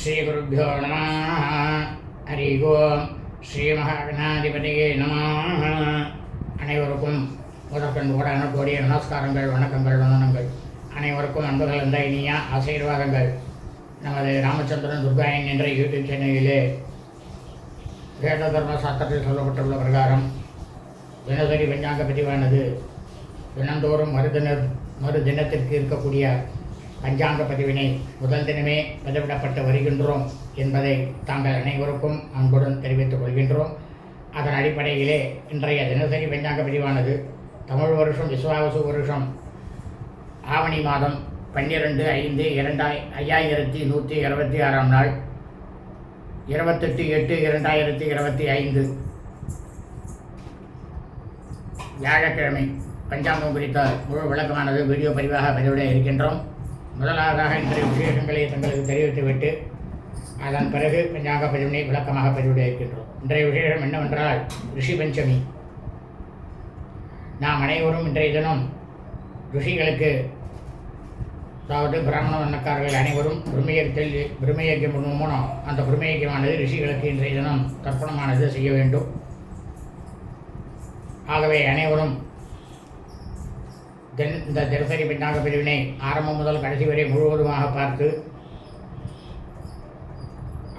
ஸ்ரீகுருப்போ நம ஹரி ஓம் ஸ்ரீ மகாகணாதிபதியே நம அனைவருக்கும் முதற்கண்போடான கோடிய நமஸ்காரங்கள் வணக்கங்கள் வந்தனங்கள். அனைவருக்கும் அன்புகள் இந்த இனிய ஆசீர்வாதங்கள். நமது ராமச்சந்திரன் துர்காயன் என்ற யூடியூப் சேனலிலே வேத தர்ம சாத்திரத்தில் சொல்லப்பட்டுள்ள பிரகாரம் தினசரி பஞ்சாங்க பதிவானது தினந்தோறும் மறு தின மறு தினத்திற்கு இருக்கக்கூடிய பஞ்சாங்க பதிவினை முதல் தினமே பதிவிடப்பட்டு வருகின்றோம் என்பதை தாங்கள் அனைவருக்கும் அன்புடன் தெரிவித்துக் கொள்கின்றோம். அதன் அடிப்படையிலே இன்றைய தினசரி பஞ்சாங்க பதிவானது தமிழ் வருஷம் விஸ்வாவசு வருஷம் ஆவணி மாதம் பன்னிரெண்டு ஐந்து இரண்டாய் ஐயாயிரத்தி நூற்றி இருபத்தி ஆறாம் நாள் இருபத்தெட்டு எட்டு இரண்டாயிரத்தி இருபத்தி ஐந்து வியாழக்கிழமை பஞ்சாங்கம் குறித்த முழு விளக்கமானது வீடியோ பதிவாக பதிவிட இருக்கின்றோம். முதலாவதாக இன்றைய விசேஷங்களை தங்களுக்கு தெரிவித்துவிட்டு அதன் பிறகு பஞ்சாங்க பதிவினை விளக்கமாக பதிவிட இருக்கின்றோம். இன்றைய விசேஷம் என்னவென்றால் ரிஷி பஞ்சமி. நாம் அனைவரும் இன்றைய தினம் ரிஷிகளுக்கு அதாவது பிராமண வண்ணக்காரர்கள் அனைவரும் பிரம்மயத்தில் பிரம்மயக்கம் மூலம் அந்த பிரம்மயக்கியமானது ரிஷிகளுக்கு இன்றைய தினம் தர்ப்பணமானது செய்ய வேண்டும். ஆகவே அனைவரும் தென் இந்த தினசரி பின்னாக பிரிவினை ஆரம்பம் முதல் கடைசி வரை முழுவதுமாக பார்த்து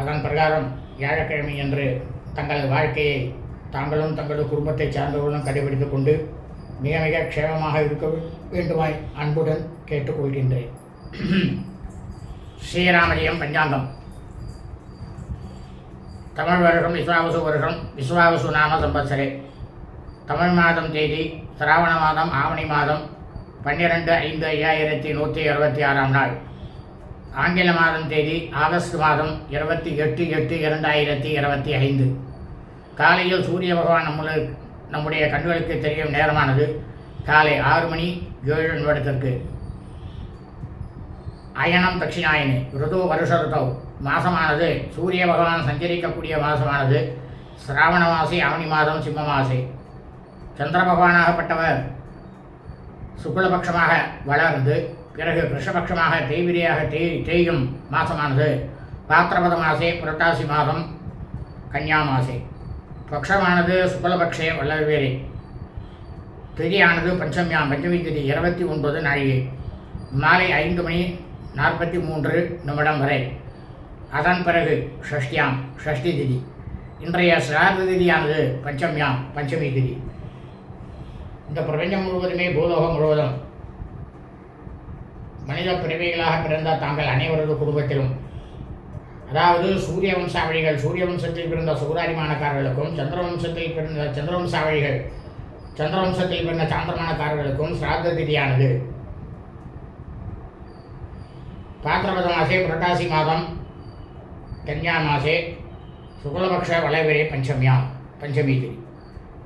அதன் பிரகாரம் வியாழக்கிழமை என்று தங்களது வாழ்க்கையை தாங்களும் தங்களது குடும்பத்தை சார்ந்தவர்களும் கடைபிடித்துக் கொண்டு மிக மிக க்ஷேமமாக இருக்க வேண்டுமாய் அன்புடன் கேட்டுக்கொள்கின்றேன். ஸ்ரீராமலியம் பஞ்சாங்கம். தமிழ் வருஷம் விஸ்வாவசு வருஷம் விஸ்வாவசு நாம சம்பத்சரே. தமிழ் மாதம் தேதி சிராவண மாதம் ஆவணி மாதம் பன்னிரெண்டு ஐந்து ஐயாயிரத்தி நூற்றி இருபத்தி ஆறாம் நாள். ஆங்கில மாதம் தேதி ஆகஸ்ட் மாதம் இருபத்தி எட்டு எட்டு இரண்டாயிரத்தி இருபத்தி ஐந்து. காலையில் சூரிய பகவான் நம்மளுக்கு நம்முடைய கண்களுக்கு தெரியும் நேரமானது காலை ஆறு மணி ஏழு நிமிடத்திற்கு. அயனம் தட்சிணாயனி ருது வருஷ ருதோ மாசமானது சூரிய பகவான் சஞ்சரிக்கக்கூடிய மாசமானது. சிராவண மாசி ஆவணி மாதம் சிம்ம மாசி. சந்திர பகவானாகப்பட்டவர். சுக்லபட்சமாக வளர்ந்து பிறகு கிருஷ்ணபட்சமாக தேய்விரியாக தேய் தேயும் மாதமானது பாத்திரபத மாசே புரட்டாசி மாதம் கன்னியா மாசே. பக்ஷமானது சுக்லபக்ஷே வளர்வேரே திதியானது பஞ்சமியாம் பஞ்சமி திதி இருபத்தி ஒன்பது நாழிகை. மாலை ஐந்து மணி நாற்பத்தி மூன்று நிமிடம் வரை. அதன் பிறகு ஷஷ்டியாம் ஷஷ்டி திதி. இன்றைய சிரார்த்த திதியானது பஞ்சமியாம் பஞ்சமி திதி. இந்த பிரபஞ்சம் முழுவதுமே பூலோகம் முழுவதும். மனித பிறவிகளாக பிறந்த தாங்கள் அனைவரது குடும்பத்திலும். அதாவது சூரிய வம்சாவழிகள் சூரிய வம்சத்தில் பிறந்த சூதாரிமானக்காரர்களுக்கும் சந்திர வம்சத்தில் பிறந்த சந்திர வம்சாவழிகள் சந்திர வம்சத்தில் பிறந்த சாந்திரமானக்காரர்களுக்கும் சிராத்த திதியானது. பாத்திரபத மாசே புரட்டாசி மாதம் கன்யா மாசே சுக்லபக்ஷ வளைவரே பஞ்சமியாம் பஞ்சமி திதி.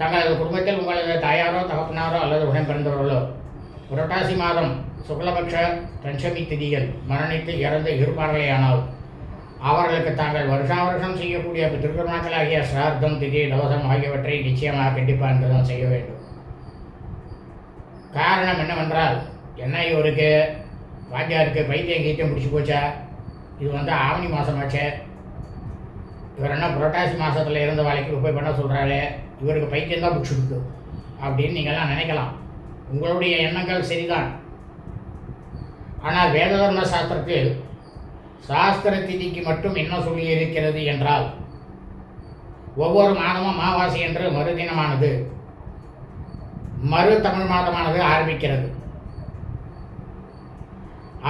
தங்களது குடும்பத்தில் உங்களது தாயாரோ தகப்பனாரோ அல்லது உடன் பிறந்தவர்களோ புரட்டாசி மாதம் சுக்லபக்ஷ பஞ்சமி திதிகள் மரணித்து இறந்து இருப்பார்களேயானால் அவர்களுக்கு தாங்கள் வருஷா வருஷம் செய்யக்கூடிய ஆகிய சிரார்த்தம் திதி தோஷம் ஆகியவற்றை நிச்சயமாக கண்டிப்பாக என்பதும் செய்ய வேண்டும். காரணம் என்னவென்றால் என்ன இவருக்கு வாத்தியாருக்கு பைத்தியம் கீத்தியம் பிடிச்சி போச்சா? இது வந்து ஆவணி மாதமாச்சே இவர் என்ன புரட்டாசி மாதத்தில் இருந்த வேலைக்கு போய் பண்ண சொல்கிறாரு இவருக்கு பைத்தியம் தான் பிடிச்சிருக்கு அப்படின்னு நீங்கள்லாம் நினைக்கலாம். உங்களுடைய எண்ணங்கள் சரிதான். ஆனால் வேததர்ம சாஸ்திரத்தில் சாஸ்திர திதிக்கு மட்டும் என்ன சொல்லி இருக்கிறது என்றால் ஒவ்வொரு மாதமும் அமாவாசை என்று மறுதினமானது மறு தமிழ் மாதமானது ஆரம்பிக்கிறது.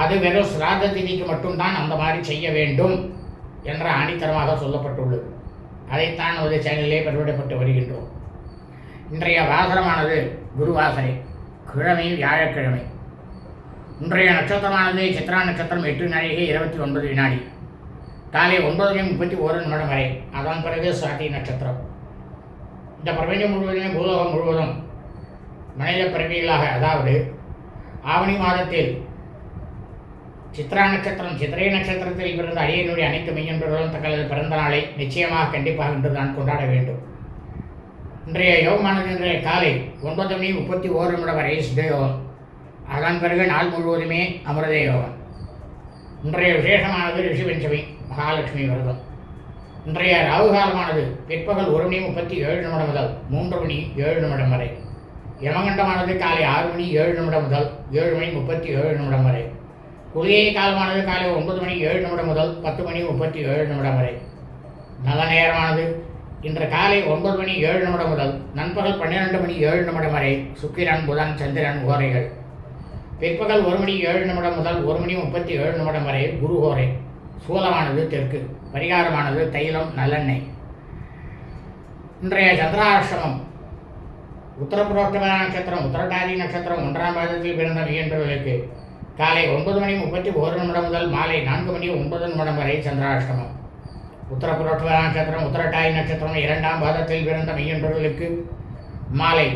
அது வெறும் சிராத திதிக்கு மட்டும்தான் அந்த மாதிரி செய்ய வேண்டும். என்ற ஆணித்தரமாக சொல்லப்பட்டுள்ளது. அதைத்தான் ஒரு சேனலிலே பதிவிடப்பட்டு வருகின்றோம். இன்றைய வாசனமானது குருவாசனை கிழமை வியாழக்கிழமை. இன்றைய நட்சத்திரமானது சித்ரா நட்சத்திரம் எட்டு நாழிகை இருபத்தி ஒன்பது வினாடி. காலை ஒன்பது மணி முப்பத்தி ஒரு நிமிடம் வரை. அதன் பிறகு சுவாதி நட்சத்திரம். இந்த பிரபஞ்சம் முழுவதுமே பூலோகம் முழுவதும் மனித பிறவிகளாக அதாவது ஆவணி மாதத்தில் சித்ரா நட்சத்திரம் சித்திரை நட்சத்திரத்தில் பிறந்த அடியனுடைய அனைத்து மெய்யன்பர்களும் தங்களது பிறந்த நாளை நிச்சயமாக கண்டிப்பாக இன்று தான் கொண்டாட வேண்டும். இன்றைய யோகமானது இன்றைய காலை ஒன்பது மணி முப்பத்தி ஓரு நிமிடம் வரை சித்த யோகம். அதன் பிறகு நாள் முழுவதுமே அமிர்த யோகம். இன்றைய விசேஷமானது ரிஷிபஞ்சமி மகாலட்சுமி விரதம். இன்றைய ராகு காலமானது பிற்பகல் ஒரு மணி முப்பத்தி ஏழு நிமிடம் முதல் மூன்று மணி ஏழு நிமிடம் வரை. யமகண்டமானது காலை ஆறு மணி ஏழு நிமிடம் முதல் ஏழு மணி முப்பத்தி ஏழு நிமிடம் வரை. குளிகை காலமானது காலை ஒன்பது மணி ஏழு நிமிடம் முதல் பத்து மணி முப்பத்தி ஏழு நிமிடம் வரை. நல்ல நேரமானது. இன்று காலை ஒன்பது மணி ஏழு நிமிடம் முதல் நண்பகல் பன்னிரெண்டு மணி ஏழு நிமிடம் வரை சுக்கிரன் புதன் சந்திரன் ஓரைகள். பிற்பகல் ஒரு மணி ஏழு நிமிடம் முதல் ஒரு மணி முப்பத்தி ஏழு நிமிடம் வரை குரு ஓரை. சூலமானது தெற்கு பரிகாரமானது தைலம் நல்லெண்ணெய். இன்றைய சந்திராசிரமம் உத்தரப்புரோட்டம நட்சத்திரம் உத்தரட்டாதி நட்சத்திரம் ஒன்றாம் பாதத்தில் பிறந்த வியன்றவர்களுக்கு காலை ஒன்பது மணி முப்பத்தி ஒரு நிமிடம் முதல் மாலை நான்கு மணி ஒன்பது நிமிடம் வரை சந்திராஷ்டமம். உத்தரப்புரோட்டம நட்சத்திரம் உத்தரட்டாய் நட்சத்திரம் இரண்டாம் பாதத்தில் பிறந்த மையன்பர்களுக்கு மாலை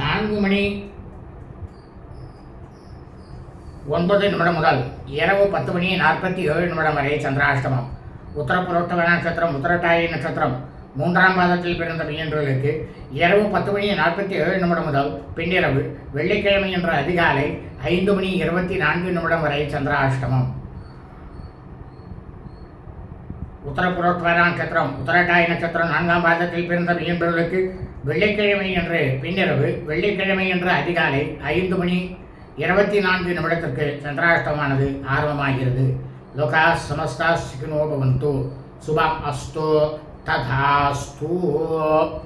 நான்கு மணி ஒன்பது நிமிடம் முதல் இரவு பத்து மணி நாற்பத்தி ஏழு நிமிடம் வரை சந்திராஷ்டமம். உத்தரப்புரோட்டம நட்சத்திரம் உத்தரட்டாயி நட்சத்திரம் மூன்றாம் மாதத்தில் பிறந்த பையன்களுக்கு இரவு பத்து மணி நாற்பத்தி ஏழு நிமிடம் முதல் பின்னிரவு வெள்ளிக்கிழமை என்ற அதிகாலை ஐந்து மணி இருபத்தி நான்கு நிமிடம் வரை சந்திராஷ்டமம். உத்தரப்புரோத்வர நட்சத்திரம் உத்தரட்டாய் நட்சத்திரம் நான்காம் பாதத்தில் பிறந்த மீன்பர்களுக்கு வெள்ளிக்கிழமை என்று பின்னிரவு வெள்ளிக்கிழமை என்ற அதிகாலை ஐந்து மணி இருபத்தி நான்கு நிமிடத்திற்கு சந்திராஷ்டமானது ஆரம்பமாகிறது. லோகா சமஸ்தா சிக்னோபவந்தோ சுபா சுபம் 大家说。